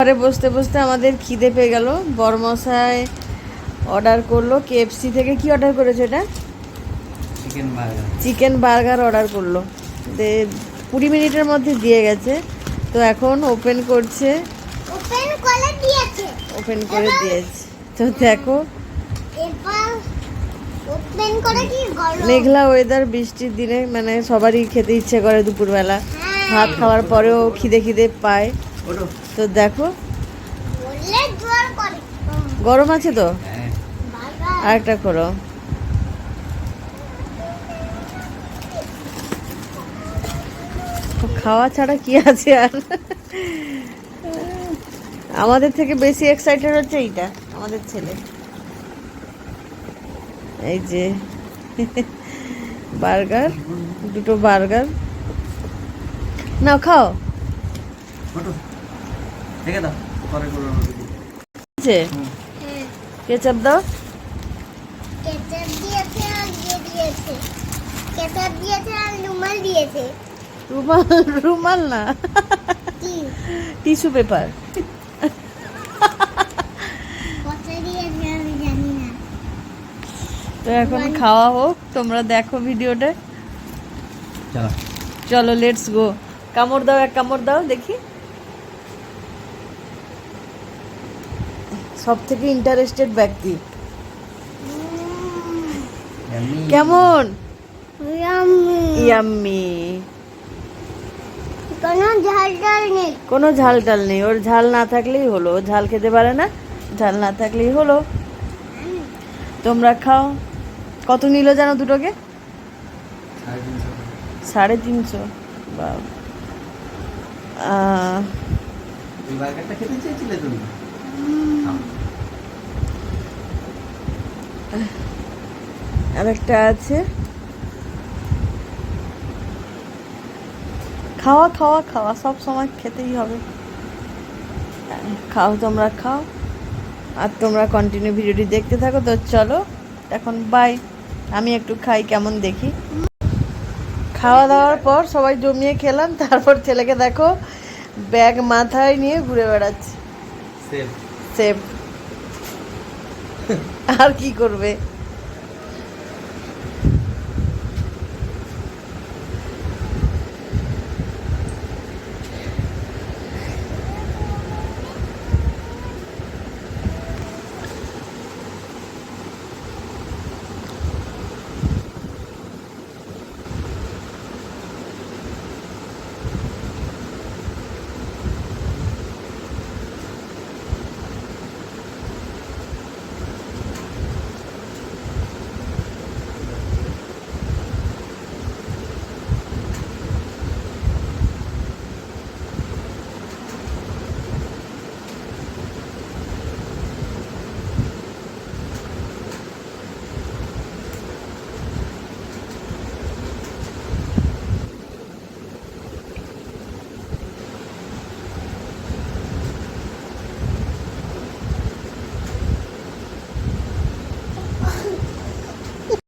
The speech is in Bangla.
ঘরে বসতে বসতে আমাদের খিদে পেয়ে গেল। বরমশাই অর্ডার করল। কেএফসি থেকে কি অর্ডার করেছে এটা? Chicken burger chicken burger order করল। দে কুড়ি মিনিটের মধ্যে দিয়ে গেছে। তো এখন ওপেন করছে। ওপেন করে দিয়েছে। ওপেন করে দিয়েছে। তো দেখো। এবার ওপেন করে কি গরম? মেঘলা ওয়েদার বৃষ্টির দিনে মানে সবারই খেতে ইচ্ছে করে দুপুরবেলা। ভাত খাওয়ার পরেও খিদে খিদে পায়। তো দেখো বললে জোর করে। গরম আছে তো? হ্যাঁ। আরেকটা করো। খাওয়া ছাড়া কি আছে আর? আমাদের থেকে বেশি এক্সাইটেড হচ্ছে এইটা আমাদের ছেলে। এই যে বার্গার দুটো বার্গার। নাও খাও। দাও পরে করো আছে? কেচাপ দাও। কেচাপ দিয়েছে আর ইয়ে দিয়েছে। কেচাপ দিয়েছে আর রুমাল দিয়েছে। রুমাল রুমাল না। Tissue paper. তো এখন খাওয়া হোক তোমরা দেখো ভিডিওটা। চলো। চলো লেটস গো কামড় দাও এক কামড় দাও দেখি। সব থেকে ইন্টারেস্টেড ব্যক্তি কেমন? ইয়াম্মি। ইয়াম্মি। কোনো ঝাল ডাল নেই। কোনো ঝাল টাল নেই। ওর ঝাল না থাকলেই হলো। ও ঝাল খেতে পারে না ঝাল না থাকলেই হলো। তোমরা খাও। কত নিল জানো দুটোকে? সাড়ে তিনশো। সাড়ে তিনশো বা এই বার্গারটা খেতে চেয়েছিলে তুমি খাও। আর একটা আছে। খাওয়া খাওয়া খাওয়া, সব সময় খেতেই হবে। খাও, তোমরা খাও। আর তোমরা কন্টিনিউ ভিডিওটি দেখতে থাকো, তো চলো, এখন বাই আমি একটু খাই, কেমন দেখি। খাওয়া দাওয়ার পর সবাই জমিয়ে খেলাম, তারপর ছেলেকে দেখো, ব্যাগ মাথায় নিয়ে ঘুরে বেড়াচ্ছে। সেফ সেফ আর কি করবে?